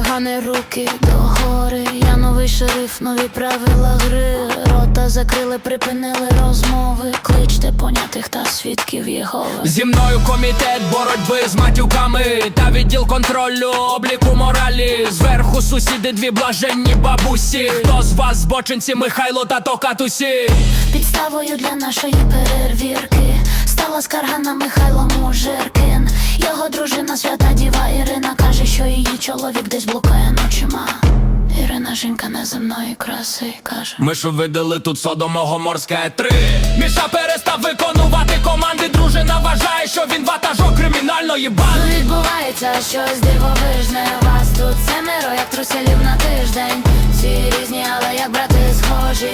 не руки догори. Я новий шериф, нові правила гри. Рота закрили, припинили розмови. Кличте понятих та свідків Єгови. Зі мною комітет боротьби з матюками та відділ контролю обліку моралі. Зверху сусіди дві блаженні бабусі. Хто з вас збочинці Михайло та Токатусі? Підставою для нашої перевірки стала скарга на Михайла Мужиркин. Його дружина свята діва Ірина каже, що її чоловік десь блукає ночима. Ірина жінка неземної краси каже. Ми ж видали тут содомого морське три. Міша перестав виконувати команди. Дружина вважає, що він ватажок кримінальної банди. Відбувається щось дивовижне. Вас тут семеро, як труселів на тиждень. Всі різні, але як брати схожі.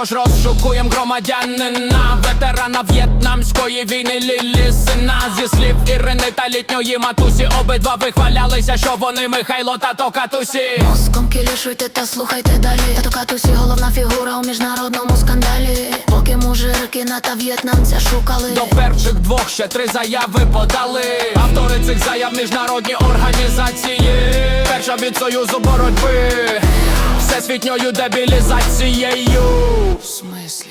Також розшукуєм громадянина, ветерана в'єтнамської війни Лілі сина зі слів Ірини та літньої матусі. Обидва вихвалялися, що вони Михайло та Токатусі. Мозком кілішуйте та слухайте далі. Та Токатусі головна фігура у міжнародному скандалі. Поки мужикина та в'єтнамця шукали. До перших двох ще три заяви подали. Автори цих заяв міжнародні організації. Перша від союзу боротьби всесвітньою дебілізацією. В смислі?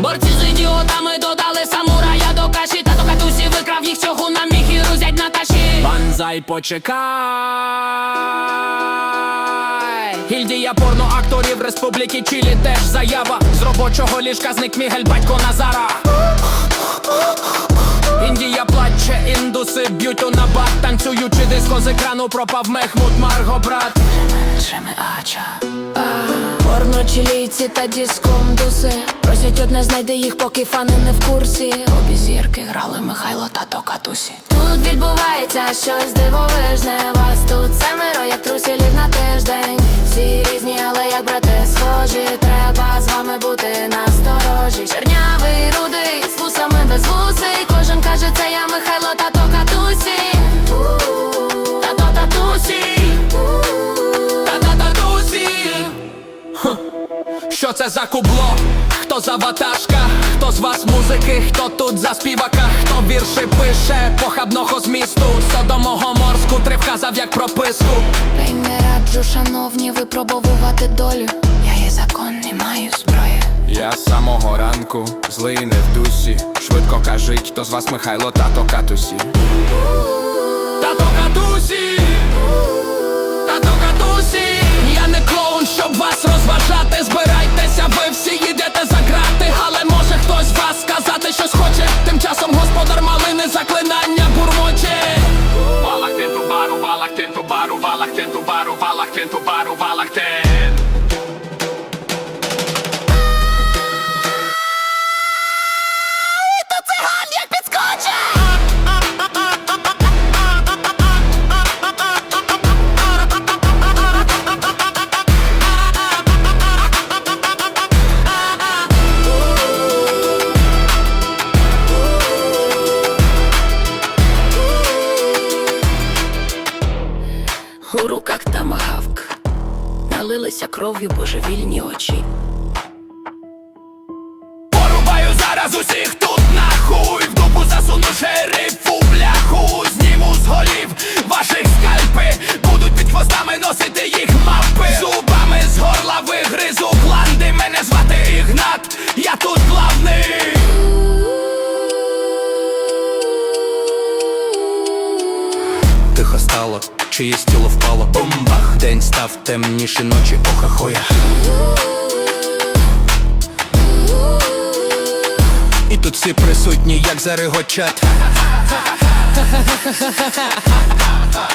Борці з ідіотами додали самурая до каші Та то катусі викрав їх цього на міг і розять на таші Банзай, почекай. Гільдія порноакторів Республіки Чилі теж заява. З робочого ліжка зник Мігель, батько Назара. Індія плаче, індуси б'ють у набат. Танцюючи диско з екрану пропав Мехмуд Марго, брат. Порно чилійці та діскомдуси Просять одне знайди їх, поки фани не в курсі. Обі зірки грали Михайло та Токатусі. Тут відбувається щось дивовижне. Вас тут семеро, як трусілів на тиждень. Всі різні, але як брати схожі. Треба з вами бути насторожі. Чернявий, рудий, з вусами без вусей. Кожен каже, це я Михайло та Токатусі Та то татусі Та-та-та-тусі Що це за кубло? Хто за ватажка? Хто з вас музики? Хто тут за співака? Хто вірші пише похабного змісту? Содомого морську три вказав як прописку Та не раджу, шановні, випробовувати долю. Я є законний, маю зброю. Я з самого ранку злий не в дусі. Швидко кажіть, хто з вас Михайло тато катусі. Тато катусі, тато катусі, я не клоун, щоб вас розважати. Збирайтеся, ви всі їдете за грати. Але може хтось з вас сказати щось хоче. Тим часом господар малини заклинання бурмоче. Валахтин ту бару, валахтин ту бару, валахтин ту бару, валахтин ту бару, валахтин. У руках тамагавк. Налилися кров'ю божевільні очі. Порубаю зараз усіх тут нахуй В дупу засуну шерифу чиєсь тіло впало. Бомбах! День став темніше ночі, охахоя. І тут всі присутні, як зарегочать.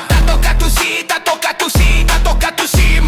Тато катусі, тато катусі, тато катусі